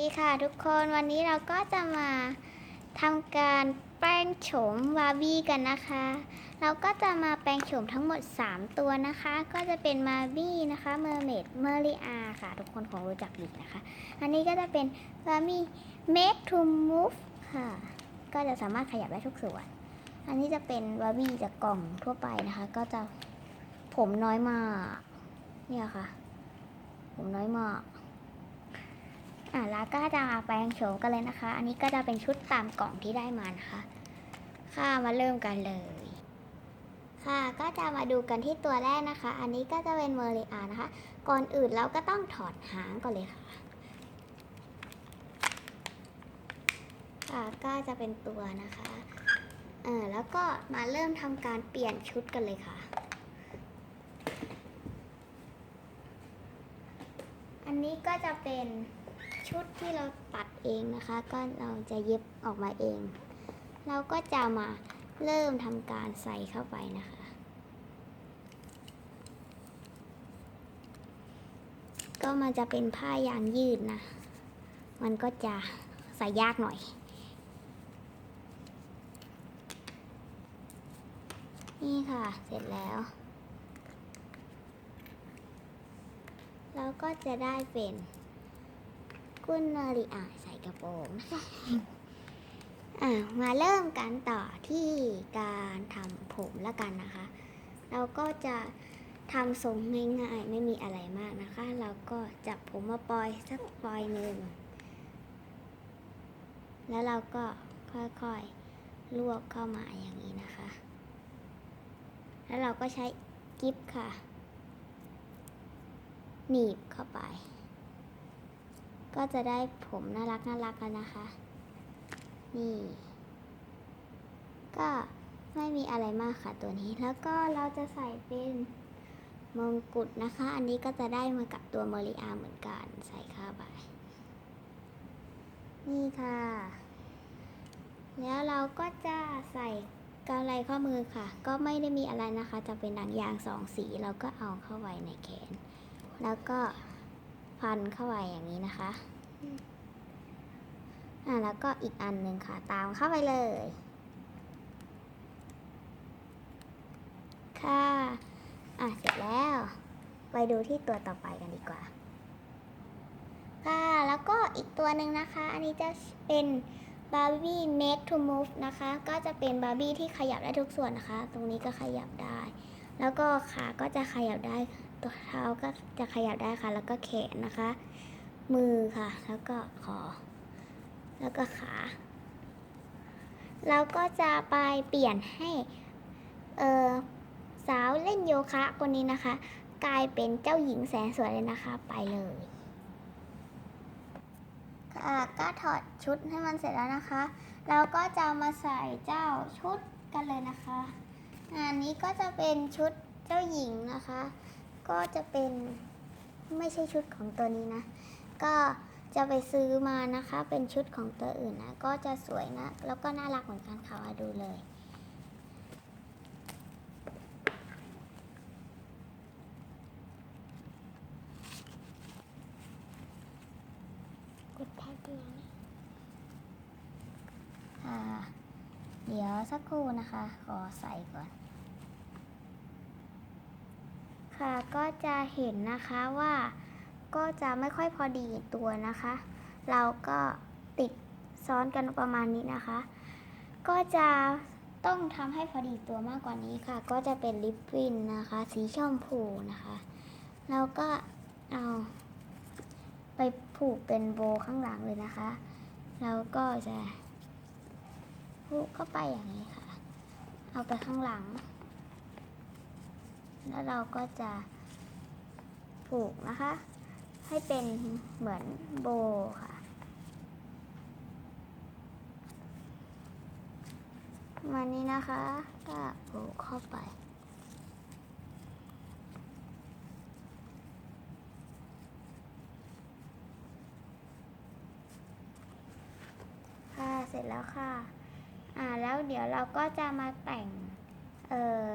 ดีค่ะทุกคนวันนี้เราก็จะมาทำการแปลงโฉมบาร์บี้กันนะคะ เราก็จะมาแปลงโฉมทั้งหมด 3 ตัวนะคะ ก็จะเป็นบาร์บี้นะคะเมอร์เมดเมอริอาค่ะ ทุกคนคงรู้จักดีนะคะ อันนี้ก็จะเป็นบาร์บี้ make to move ค่ะ ก็จะสามารถขยับได้ทุกส่วน อันนี้จะเป็นบาร์บี้จากกล่องทั่วไปนะคะ ก็จะผมน้อยมาก เนี่ยค่ะ ผมน้อยมาก อะแล้วก็จะมาแปลงโฉมกันเลยนะคะ อันนี้ก็จะเป็นชุดตามกล่องที่ได้มานะคะ ค่ะมาเริ่มกันเลย ค่ะก็จะมาดูกันที่ตัวแรกนะคะ อันนี้ก็จะเป็นเมอริอานะคะ ก่อนอื่นเราก็ต้องถอดหางก่อนเลยค่ะค่ะก็จะเป็นตัวนะคะเออแล้วก็มาเริ่มทำการเปลี่ยนชุดกันเลยค่ะ อันนี้ก็จะเป็น ชุดที่เราตัดเองนะคะ ก็เราจะเย็บออกมาเอง เราก็จะมาเริ่มทำการใส่เข้าไปนะคะ ก็มันจะเป็นผ้ายางยืดนะ มันก็จะใส่ยากหน่อยนี่ค่ะ เสร็จแล้ว เราก็จะได้เป็น กุนนาริอาใส่กระโปรงนะคะอะมาเริ่มกันต่อที่การทำผมแล้วกันนะคะ เราก็จะทำทรงง่ายๆไม่มีอะไรมากนะคะ เราก็จับผมมาปล่อยสักปล่อยหนึ่ง แล้วเราก็ค่อยๆลวกเข้ามาอย่างนี้นะคะ แล้วเราก็ใช้กิฟค่ะ หนีบเข้าไป ก็จะได้ผมน่ารักน่ารักกันนะคะ นี่ ก็ไม่มีอะไรมากค่ะตัวนี้ แล้วก็เราจะใส่เป็นมงกุฎนะคะ อันนี้ก็จะได้มากับตัวเมริอาเหมือนกันใส่เข้าไปนี่ค่ะ แล้วเราก็จะใส่กำไรข้อมือค่ะ ก็ไม่ได้มีอะไรนะคะ จะเป็นหนังยางสองสี เราก็เอาเข้าไว้ในแขน แล้วก็ พันเข้าไปอย่างนี้นะคะ อ่าแล้วก็อีกอันหนึ่งค่ะ ตามเข้าไปเลย ค่ะ อะเสร็จแล้ว ไปดูที่ตัวต่อไปกันดีกว่า ค่ะ แล้วก็อีกตัวหนึ่งนะคะ อันนี้จะเป็นบาร์บี้ make to move นะคะ ก็จะเป็นบาร์บี้ที่ขยับได้ทุกส่วนนะคะ ตรงนี้ก็ขยับได้ แล้วก็ขาก็จะขยับได้ ตัวเท้าก็จะขยับได้ค่ะ แล้วก็แขนนะคะ มือค่ะ แล้วก็คอแล้วก็ขาเราก็จะไปเปลี่ยนให้เออสาวเล่นโยคะคนนี้นะคะ กลายเป็นเจ้าหญิงแสนสวยเลยนะคะ ไปเลยค่ะก็ถอดชุดให้มันเสร็จแล้วนะคะ เราก็จะมาใส่เจ้าชุดกันเลยนะคะ อันนี้ก็จะเป็นชุดเจ้าหญิงนะคะ ก็จะเป็นไม่ใช่ชุดของตัวนี้นะ ก็จะไปซื้อมานะคะ เป็นชุดของตัวอื่นนะ ก็จะสวยนะ แล้วก็น่ารักเหมือนกันค่ะมาดูเลย กดแท็กเดียวนะค่ะ เดี๋ยวสักครู่นะคะ ขอใส่ก่อน ค่ะก็จะเห็นนะคะว่าก็จะไม่ค่อยพอดีตัวนะคะ เราก็ติดซ้อนกันประมาณนี้นะคะ ก็จะต้องทำให้พอดีตัวมากกว่านี้ค่ะ ก็จะเป็นลิปบิ้นนะคะ สีชมพูนะคะแล้วก็เอาไปผูกเป็นโบข้างหลังเลยนะคะ แล้วก็จะ ผูกเข้าไปอย่างนี้ค่ะ เอาไปข้างหลัง แล้วเราก็จะผูกนะคะ ให้เป็นเหมือนโบค่ะมาณนี้นะคะก็ผูกเข้าไปค่ะเสร็จแล้วค่ะ อ่าแล้วเดี๋ยวเราก็จะมาแต่งเออ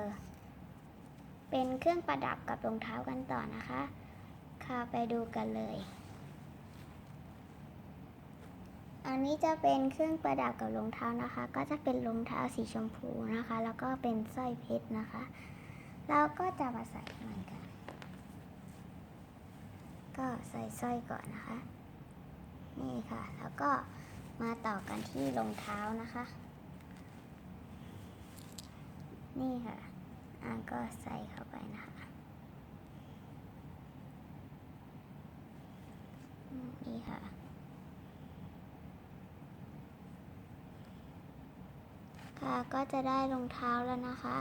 เป็นเครื่องประดับกับรองเท้ากันต่อนะคะค่ะไปดูกันเลยงนี้จะเป็นเครื่องประดับกับรองเท้านะคะ ก็จะเป็นรองเท้าสีชมพูนะคะ แล้วก็เป็นสร้อยเพชรนะคะ เราก็จะมาใส่เหมือนกัน ก็ใส่สร้อยก่อนนะคะ นี่ค่ะ แล้วก็มาต่อกันที่รองเท้านะคะ นี่ค่ะอ่าก็ใส่เข้าไปนะคะอืมนี่ค่ะ ค่ะก็จะได้รองเท้าแล้วนะคะ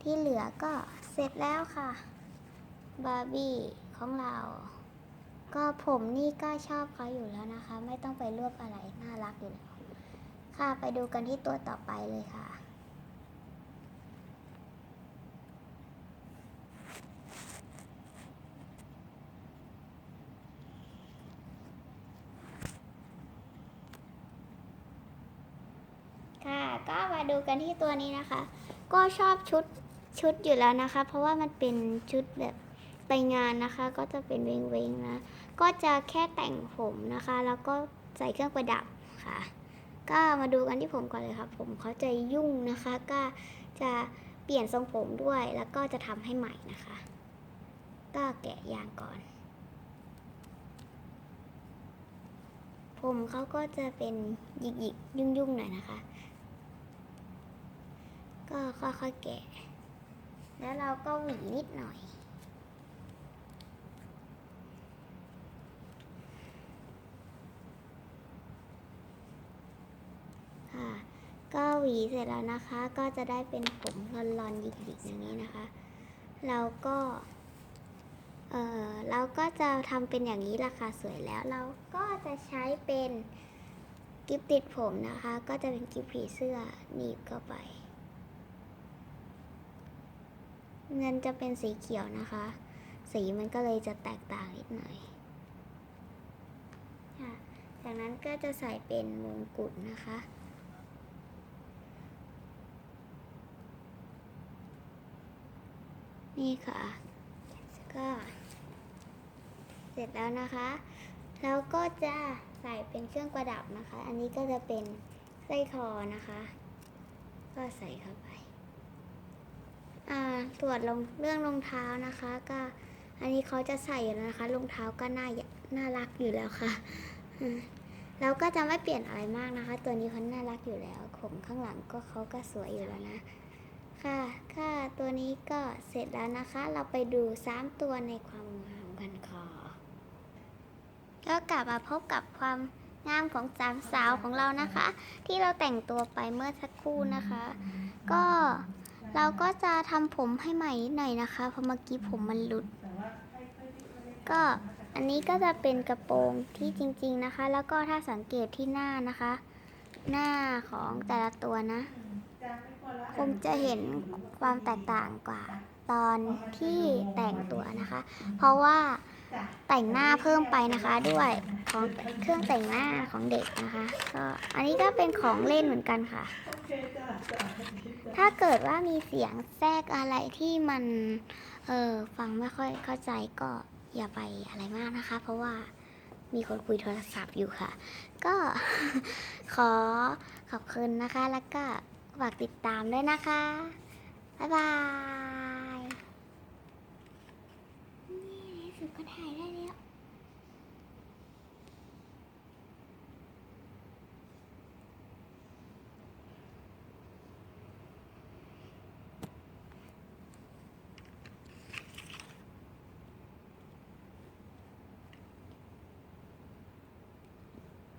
ที่เหลือก็เสร็จแล้วค่ะ บาร์บี้ของเรา ก็ผมนี่ก็ชอบเขาอยู่แล้วนะคะ ไม่ต้องไปรวบอะไร น่ารักอยู่แล้ว ค่ะไปดูกันที่ตัวต่อไปเลยค่ะ ดูกันที่ตัวนี้นะคะ ก็ชอบชุดชุดอยู่แล้วนะคะ เพราะว่ามันเป็นชุดแบบไปงานนะคะ ก็จะเป็นเวงเวงๆนะ ก็จะแค่แต่งผมนะคะ แล้วก็ใส่เครื่องประดับค่ะ ก็มาดูกันที่ผมก่อนเลยค่ะผมเขาจะยุ่งนะคะ ก็จะเปลี่ยนทรงผมด้วย แล้วก็จะทำให้ใหม่นะคะ ก็แกะยางก่อน ผมเขาก็จะเป็นหยิกๆยุ่งๆหน่อยนะคะ ก็ค่อยๆแกะ แล้วเราก็หวีนิดหน่อย ค่ะ ก็หวีเสร็จแล้วนะคะ ก็จะได้เป็นผมรอนๆหยิกๆอย่างนี้นะคะ เราก็ เออเราก็จะทำเป็นอย่างนี้ราคาสวยแล้ว เราก็จะใช้เป็นกิฟติดผมนะคะ ก็จะเป็นกิฟผีเสื้อหนีบเข้าไป เงินจะเป็นสีเขียวนะคะ สีมันก็เลยจะแตกต่างนิดหน่อยค่ะจากนั้นก็จะใส่เป็นมงกุฎนะคะนี่ค่ะก็เสร็จแล้วนะคะแล้วก็จะใส่เป็นเครื่องประดับนะคะ อันนี้ก็จะเป็นสร้อยคอนะคะ ก็ใส่เข้าไป ตรวจลงเรื่องรองเท้านะคะ ก็อันนี้เขาจะใส่อยู่แล้วนะคะรองเท้าก็น่าน่ารักอยู่แล้วค่ะแล้วก็จะไม่เปลี่ยนอะไรมากนะคะ ตัวนี้เขาน่ารักอยู่แล้วผมข้างหลังก็เขาก็สวยอยู่แล้วนะค่ะค่ะตัวนี้ก็เสร็จแล้วนะคะ เราไปดูสามตัวในความงามกันค่ะก็กลับมาพบกับความงามของสามสาวของเรานะคะ ที่เราแต่งตัวไปเมื่อสักครู่นะคะ ก็ เราก็จะทำผมให้ใหม่นิดหน่อยนะคะ เพราะเมื่อกี้ผมมันหลุด ก็อันนี้ก็จะเป็นกระโปรงที่จริง ๆนะคะ แล้วก็ถ้าสังเกตที่หน้านะคะ หน้าของแต่ละตัวนะ คงจะเห็นความแตกต่างกว่า ตอนที่แต่งตัวนะคะ เพราะว่า แต่งหน้าเพิ่มไปนะคะด้วยของเครื่องแต่งหน้าของเด็กนะคะก็อันนี้ก็เป็นของเล่นเหมือนกันค่ะ ถ้าเกิดว่ามีเสียงแทรกอะไรที่มันเออฟังไม่ค่อยเข้าใจก็อย่าไปอะไรมากนะคะ เพราะว่ามีคนคุยโทรศัพท์อยู่ค่ะ ก็ขอขอบคุณนะคะ แล้วก็ฝากติดตามด้วยนะคะ บ๊ายบาย นี่ใน